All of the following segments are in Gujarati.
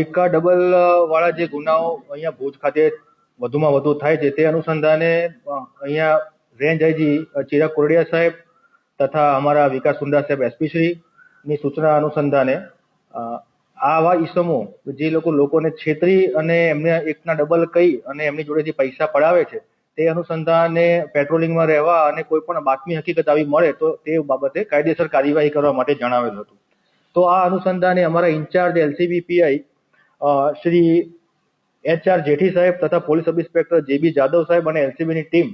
એકા ડબલ વાળા જે ગુનાઓ અહીંયા ભુજ ખાતે વધુમાં વધુ થાય છે, તે અનુસંધાને અહીંયા રેન્જ આઈજી ચિરાગ કોરડિયા સાહેબ તથા અમારા વિકાસ સુંદર સાહેબ એસપી શ્રી ની સૂચના અનુસંધાને આવા ઈસમો જે લોકો લોકોને છેતરી અને એમને એકના ડબલ કહી અને એમની જોડેથી પૈસા પડાવે છે, તે અનુસંધાને પેટ્રોલિંગમાં રહેવા અને કોઈ પણ બાતમી હકીકત આવી મળે તો તે બાબતે કાયદેસર કાર્યવાહી કરવા માટે જણાવેલું હતું. તો આ અનુસંધાને અમારા incharge LCB PI Shri H R Jethi સાહેબ તથા પોલીસ સબ ઇન્સ્પેક્ટર જે જાદવ સાહેબ અને એલસીબીની ટીમ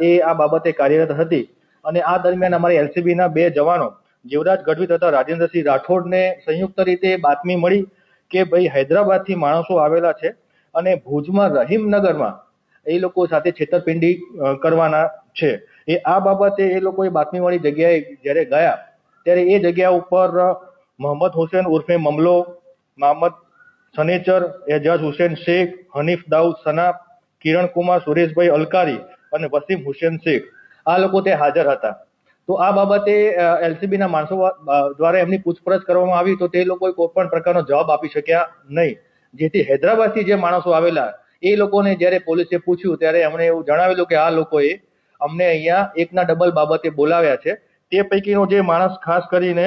એ આ બાબતે કાર્યરત હતી. અને આ દરમિયાન અમારી એલસીબીના બે જવાનો, જીવરાજ ગઢવી તથા રાજેન્દ્રસિંહ રાઠોડને સંયુક્ત રીતે બાતમી મળી કે ભાઈ હૈદરાબાદથી માણસો આવેલા છે અને ભુજમાં રહીમનગરમાં એ લોકો સાથે છેતરપિંડી કરવાના છે. એ આ બાબતે એ લોકોએ બાતમીવાળી જગ્યાએ જ્યારે ગયા ત્યારે એ જગ્યા ઉપર મોહમ્મદ હુસેન ઉર્ફે મમલો, મોહમ્મદ સનેચર એજાજ હુસેન શેખ, હનીફ દાઉદ સના, કિરણ કુમાર, સુરેશભાઈ અલકારી અને વસીમ હુસેન શેખ. આ લોકો તે હાજર હતા. તો આ બાબતે એલસીબી ના માણસો દ્વારા એમની પૂછપરછ કરવામાં આવી તો તે લોકોએ કોઈ પણ પ્રકારનો જવાબ આપી શક્યા નહીં. જેથી હૈદરાબાદથી જે માણસો આવેલા, એ લોકોને જ્યારે પોલીસે પૂછ્યું ત્યારે એમણે એવું જણાવેલું કે આ લોકોએ અમને અહીંયા એકના ડબલ બાબતે બોલાવ્યા છે. તે પૈકીનો જે માણસ ખાસ કરીને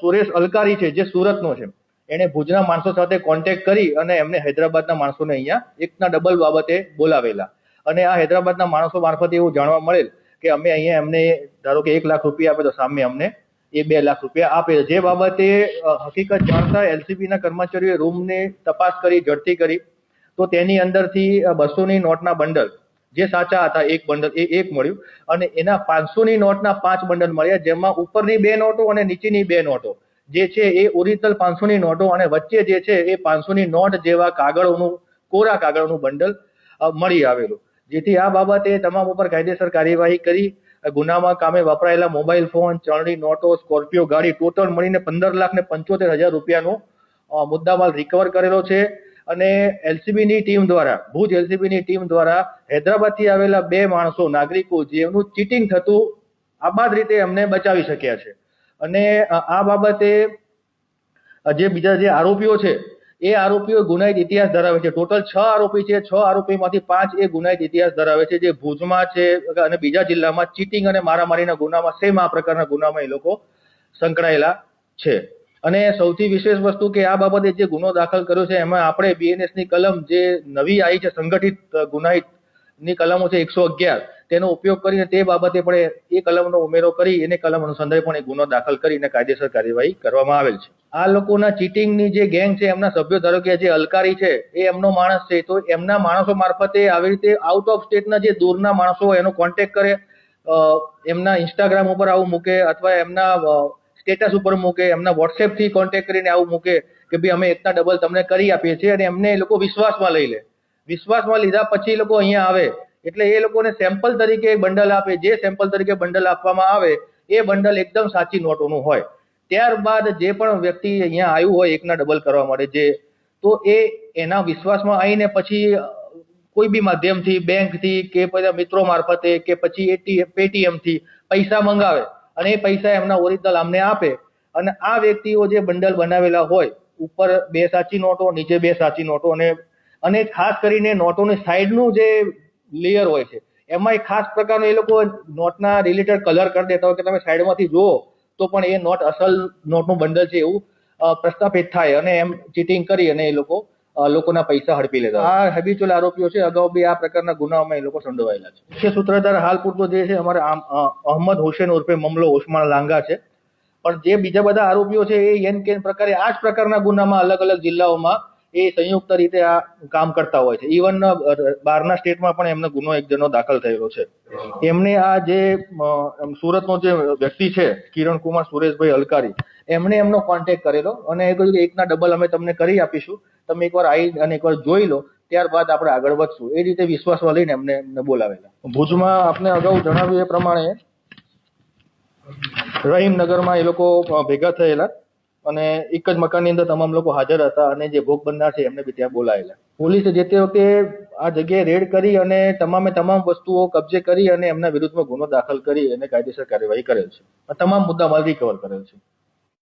સુરેશ અલકારી છે, જે સુરતનો છે, એણે ભુજના માણસો સાથે કોન્ટેક્ટ કરી અને એમને હૈદરાબાદના માણસોને અહીંયા એકના ડબલ બાબતે બોલાવેલા. અને આ હૈદરાબાદના માણસો મારફતે એવું જાણવા મળેલ કે અમે અહીંયા એમને, ધારો કે એક લાખ રૂપિયા આપે તો સામે અમને એ બે લાખ રૂપિયા આપે. જે બાબતે હકીકત જાણતા એલસીબીના કર્મચારીઓએ રૂમની તપાસ કરી, ઝડપી કરી. તો તેની અંદરથી બસોની નોટના બંડલ જે સાચા હતા, એક બંડલ, એ એક મળ્યું. અને એના પાંચસોની નોટના પાંચ બંડલ મળ્યા, જેમાં ઉપરની બે નોટો અને નીચેની બે નોટો. જે છે એ ઓરિજિનલ પાંચસોની નોટો અને વચ્ચે જે છે એ પાંચસોની નોટ જેવા કાગળોનું, કોરા કાગળોનું બંડલ મળી આવેલું. જેથી આ બાબતે તમામ ઉપર કાયદેસર કાર્યવાહી કરી ગુનામાં કામે વપરાયેલા મોબાઈલ ફોન, ચલણી નોટો, સ્કોર્પિયો ગાડી ટોટલ મળીને પંદર લાખ ને પંચોતેર હજાર રૂપિયાનો મુદ્દામાલ રિકવર કરેલો છે. અને એલસીબીની ટીમ દ્વારા, ભુજ એલસીબીની ટીમ દ્વારા હૈદરાબાદથી આવેલા બે માણસો, નાગરિકો જેમનું ચીટિંગ થતું આબાદ રીતે એમને બચાવી શક્યા છે. અને આ બાબતે જે બીજા જે આરોપીઓ છે, એ આરોપીઓ ગુનાહિત ઇતિહાસ ધરાવે છે. ટોટલ છ આરોપી છે, છ આરોપીમાંથી પાંચ એ ગુનાહિત ઇતિહાસ ધરાવે છે, જે ભુજમાં છે, અને બીજા જિલ્લામાં ચીટિંગ અને મારામારીના ગુનામાં, સેમ આ પ્રકારના ગુનામાં એ લોકો સંકળાયેલા છે. અને સૌથી વિશેષ વસ્તુ કે આ બાબતે જે ગુનો દાખલ કર્યો છે, એમાં આપણે બીએનએસની કલમ જે નવી આવી છે, સંગઠિત ગુનાહિતની કલમો છે, એકસો અગિયાર, તેનો ઉપયોગ કરીને તે બાબતે પણ એ કલમનો ઉમેરો કરી, એને કલમ અનુસંધાને પણ એ ગુનો દાખલ કરીને કાયદેસર કાર્યવાહી કરવામાં આવેલ છે. આ લોકોના ચીટિંગની જે ગેંગ છે, એમના સભ્યો ધારો કે જે અલકારી છે, એ એમનો માણસ છે, તો એમના માણસો મારફતે આવી રીતે આઉટ ઓફ સ્ટેટના જે દૂરના માણસો એનો કોન્ટેક્ટ કરે એમના ઇન્સ્ટાગ્રામ ઉપર આવું મૂકે અથવા એમના સ્ટેટસ ઉપર મૂકે, એમના વોટ્સએપથી કોન્ટેક્ટ કરીને આવું મૂકે કે ભાઈ અમે એકના ડબલ તમને કરી આપીએ છીએ અને એમને એ લોકો વિશ્વાસમાં લઈ લે. વિશ્વાસમાં લીધા પછી એ લોકો અહીંયા આવે. એટલે એ લોકોને સેમ્પલ તરીકે બંડલ આપે, જે સેમ્પલ તરીકે બંડલ આપવામાં આવે, એ બંડલ એકદમ સાચી નોટોનું હોય. ત્યારબાદ જે પણ વ્યક્તિ અહીંયા આવ્યું હોય એકના ડબલ કરવા માટે, જે, તો એ એના વિશ્વાસમાં આવીને પછી કોઈ બી માધ્યમથી બેંકથી કે પછી મિત્રો મારફતે કે પછી એટીએમ પેટીએમથી પૈસા મંગાવે. અને એ પૈસા એમના ઓરિજિનલ અમને આપે. અને આ વ્યક્તિઓ જે બંડલ બનાવેલા હોય, ઉપર બે સાચી નોટો, નીચે બે સાચી નોટો અને અને ખાસ કરીને નોટોની સાઈડનું જે લેયર હોય છે, એમાં ખાસ પ્રકારનો એ લોકો નોટના રિલેટેડ કલર કરી દેતા હોય કે તમે સાઈડમાંથી જુઓ, તો પણ એ નોટ અસલ નોટનું બંડલ છે એવું પ્રસ્થાપિત થાય અને એમ ચીટિંગ કરી અને એ લોકો લોકોના પૈસા હડપી લેતા આ હેબિચ્યુઅલ આરોપીઓ છે. અગાઉ બી આ પ્રકારના ગુનાઓમાં એ લોકો સંડોવાયેલા છે. મુખ્ય સૂત્રધાર હાલ પૂરતો જે છે, અમારે અહમદ હુસેન ઉર્ફે મમલો ઓસમાન લાંગા છે. પણ જે બીજા બધા આરોપીઓ છે, એ એન કેન પ્રકારે આ જ પ્રકારના ગુનામાં અલગ અલગ જિલ્લાઓમાં એ સંયુક્ત રીતે આ કામ કરતા હોય છે. ઇવન બહારના સ્ટેટમાં પણ એમનો ગુનો એક જણો દાખલ થયેલો છે. એમને આ જે સુરતનો જે વ્યક્તિ છે, કિરણ કુમાર સુરેશભાઈ અલકારી, એમણે એમનો કોન્ટેક્ટ કરેલો અને એ કહ્યું કે એકના ડબલ અમે તમને કરી આપીશું. તમે એકવાર આવી અને એકવાર જોઈ લો, ત્યારબાદ આપણે આગળ વધશું. એ રીતે વિશ્વાસમાં લઈને એમને એમને બોલાવેલા. ભુજમાં આપને અગાઉ જણાવ્યું એ પ્રમાણે, રહીમનગરમાં એ લોકો ભેગા થયેલા. અને એક જ મકાનની અંદર તમામ લોકો હાજર હતા અને જે ભોગ બનનાર છે એમને બી ત્યાં બોલાયેલા. પોલીસે જે તે વખતે આ જગ્યાએ રેડ કરી અને તમામે તમામ વસ્તુઓ કબજે કરી અને એમના વિરુદ્ધમાં ગુનો દાખલ કરી અને કાયદેસર કાર્યવાહી કરેલ છે. તમામ મુદ્દા માલ રિકવર કરેલ છે.